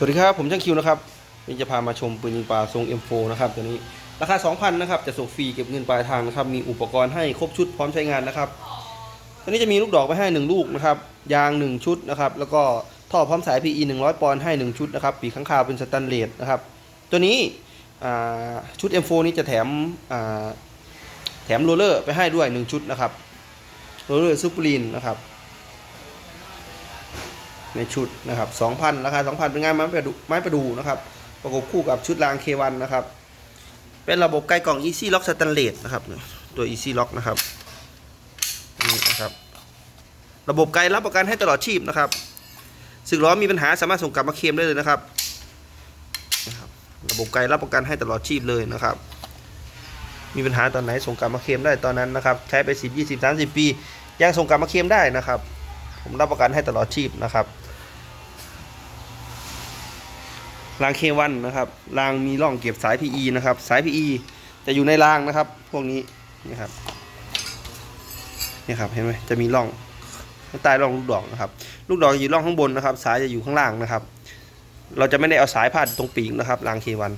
สวัสดีครับ ผมช่างคิวนะครับนี่จะพามาชมปืนยิงปลาทรง M4 นะครับตัวนี้ราคา 2,000 นะครับจะส่งฟรีเก็บเงินปลายทางนะครับมีอุปกรณ์ให้ครบชุดพร้อมใช้งานนะครับตัวนี้จะมีลูกดอกไปให้ 1 ลูกนะครับยาง 1 ชุดนะครับแล้วก็ท่อพร้อมสาย PE 100 ปอนด์ให้ 1 ชุดนะครับปีกข้างคาวเป็นสแตนเลสนะครับตัวนี้ชุด M4 นี้จะแถมแถมโรลเลอร์ไปให้ด้วย 1 ชุดนะครับโรลเลอร์ซูเปอร์ลีนนะครับ ในชุดนะครับ2,000 ราคา 2,000 เป็นงานไม้ประดูไม้ประดูนะครับ ประกบคู่กับชุดราง K1 นะครับ เป็นระบบไกลกล่อง Easy Lock Stainless นะครับ ตัว Easy Lock นะครับ นี่นะครับ ระบบไกลรับประกันให้ตลอดชีพนะครับ สึกล้อมีปัญหาสามารถส่งกลับมาเคลมได้เลยนะครับนะครับ ระบบไกลรับประกันให้ตลอดชีพเลยนะครับ มีปัญหาตอนไหนส่งกลับมาเคลมได้ตอนนั้นนะครับ ใช้ไป 10 20 30 ปี ยังส่งกลับมาเคลมได้นะครับ ผมรับประกันให้ตลอดชีพนะครับรางเควันนะครับรางมีร่องเก็บสาย PE นะครับ สาย PE จะอยู่ในรางนะครับ พวกนี้นี่ครับนี่ครับเห็นไหมจะมีร่องข้างใต้ร่องลูกดอกนะครับ ลูกดอกอยู่ร่องข้างบนนะครับ สายจะอยู่ข้างล่างนะครับ เราจะไม่ได้เอาสายพาดตรงปีกนะครับรางเควัน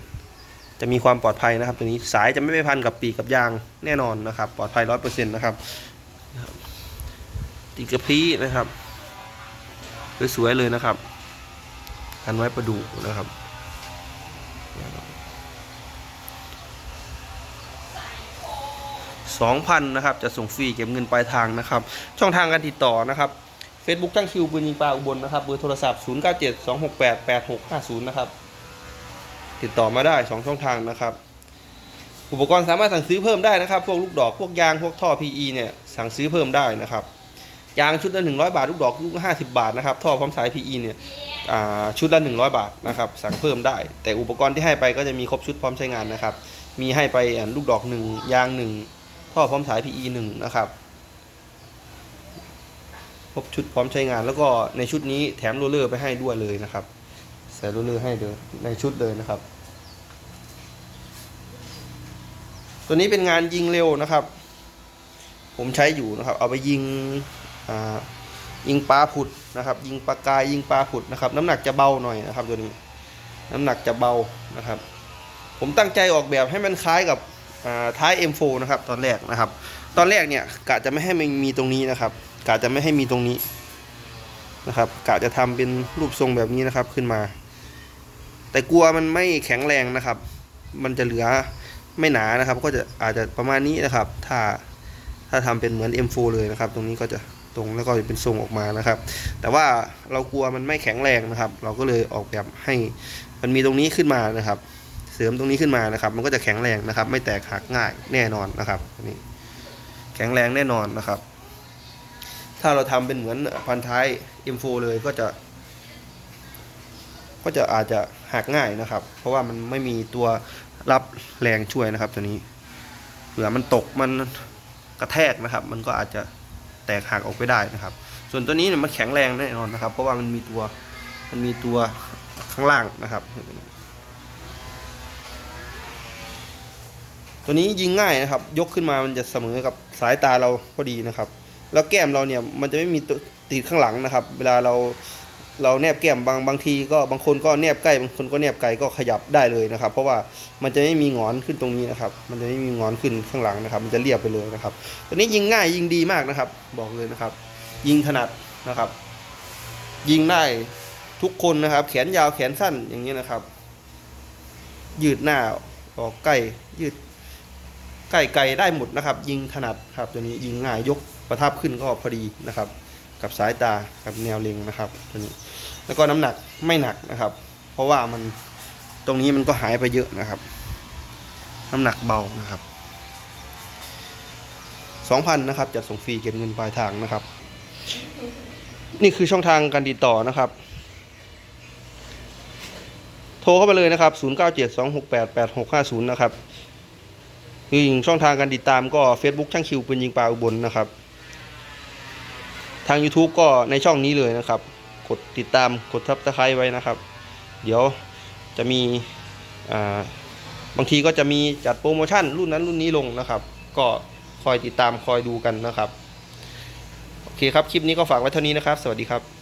จะมีความปลอดภัยนะครับ ตัวนี้สายจะไม่ไปพันกับปีกกับยางแน่นอนนะครับ ปลอดภัยร้อยเปอร์เซ็นต์นะครับ ติดกระพี้นะครับสวยๆเลยนะครับกันไว้ประดูนะครับสองพันนะครับ จะส่งฟรีเก็บเงินปลายทางนะครับ ช่องทางการติดต่อนะครับ Facebook ตั้งคิว ปืนยิงปลาอุบลนะครับ เบอร์โทรศัพท์ 0 9 7 2 6 8 8 6 5 0 นะครับ ติดต่อมาได้ 2 ช่องทางนะครับ อุปกรณ์สามารถสั่งซื้อเพิ่มได้นะครับ พวกลูกดอก พวกยาง พวกท่อ PE เนี่ย สั่งซื้อเพิ่มได้นะครับ ยางชุดละ 100 บาท ลูกดอกลูกละ50 บาทนะครับ ท่อพร้อมสาย PE เนี่ยชุดละ 100 บาทนะครับ สั่งเพิ่มได้ แต่อุปกรณ์ที่ให้ไปก็จะมีครบชุดพร้อมใช้งานนะครับ มีให้ไปลูกดอก 1 ยาง 1 ท่อพร้อมสาย PE 1 นะครับ ครบชุดพร้อมใช้งาน แล้วก็ในชุดนี้แถมโรลเลอร์ไปให้ด้วยเลยนะครับ ใส่โรลเลอร์ให้เลยในชุดเลยนะครับ ตัวนี้เป็นงานยิงเร็วนะครับ ผมใช้อยู่นะครับ เอาไปยิง ยิงปลาผุดนะครับ ยิงปลากายยิงปลาผุดนะครับ น้ำหนักจะเบาหน่อยนะครับตัวนี้ น้ำหนักจะเบานะครับ ผมตั้งใจออกแบบให้มันคล้ายกับอ่าท้าย M4 นะครับตอนแรกนะครับ ตอนแรกเนี่ยกะจะไม่ให้มันมีตรงนี้นะครับกะจะไม่ให้มีตรงนี้นะครับกะจะทำเป็นรูปทรงแบบนี้นะครับขึ้นมา แต่กลัวมันไม่แข็งแรงนะครับ มันจะเหลือไม่หนานะครับ ก็จะอาจจะประมาณนี้นะครับ ถ้าถ้าทำเป็นเหมือน M4 เลยนะครับ ตรงนี้ก็จะ ตรงแล้วก็จะเป็นทรงออกมานะครับ แต่ว่าเรากลัวมันไม่แข็งแรงนะครับ เราก็เลยออกแบบให้มันมีตรงนี้ขึ้นมานะครับ เสริมตรงนี้ขึ้นมานะครับ มันก็จะแข็งแรงนะครับ ไม่แตกหักง่ายแน่นอนนะครับนนี้แข็งแรงแน่นอนนะครับ ถ้าเราทำเป็นเหมือนพันท้าย M4 เลยก็จะ ก็จะอาจจะหักง่ายนะครับ เพราะว่ามันไม่มีตัวรับแรงช่วยนะครับตัวนี้เผื่อมันตกมันกระแทกนะครับ มันก็อาจจะ ตกหักออกไปได้นะครับ ส่วนตัวนี้เนี่ยมันแข็งแรงแน่นอนนะครับ เพราะว่ามันมีตัวมันมีตัวข้างล่างนะครับ ตัวนี้ยิงง่ายนะครับ ยกขึ้นมามันจะเสมอกับสายตาเราพอดีนะครับ แล้วแก้มเราเนี่ยมันจะไม่มีตัวติดข้างหลังนะครับ เวลาเรา เราแนบแก้มบางบางทีก็บางคนก็แนบใกล้บางคนก็แนบไกลก็ขยับได้เลยนะครับ เพราะว่ามันจะไม่มีงอนขึ้นตรงนี้นะครับ มันจะไม่มีงอนขึ้นข้างหลังนะครับ มันจะเรียบไปเลยนะครับ ตัวนี้ยิงง่ายยิงดีมากนะครับ บอกเลยนะครับ ยิงถนัดนะครับ ยิงได้ทุกคนนะครับ แขนยาวแขนสั้นอย่างนี้นะครับ ยืดหน้าออกใกล้ยืดไก่ไก่ได้หมดนะครับ ยิงถนัดครับ ตัวนี้ยิงง่ายยกประทับขึ้นก็พอดีนะครับ กับสายตากับแนวเล็งนะครับตัวนี้ แล้วก็น้ำหนักไม่หนักนะครับ เพราะว่ามันตรงนี้มันก็หายไปเยอะนะครับ น้ำหนักเบานะครับสองพันนะครับจะส่งฟรีเก็บเงินปลายทางนะครับ นี่คือช่องทางการติดต่อนะครับ โทรเข้ามาเลยนะครับ 0972688650 นะครับคือช่องทางการติดตามก็ Facebook ช่างคิวปืนยิงปลาอุบลนะครับาง YouTube ก็ในช่องนี้เลยนะครับ กดติดตามกดทับตะไคร้ไว้นะครับ เดี๋ยวจะมีบางทีก็จะมีจัดโปรโมชั่นรุ่นนั้นรุ่นนี้ลงนะครับ ก็คอยติดตามคอยดูกันนะครับ โอเคครับ คลิปนี้ก็ฝากไว้เท่านี้นะครับ สวัสดีครับ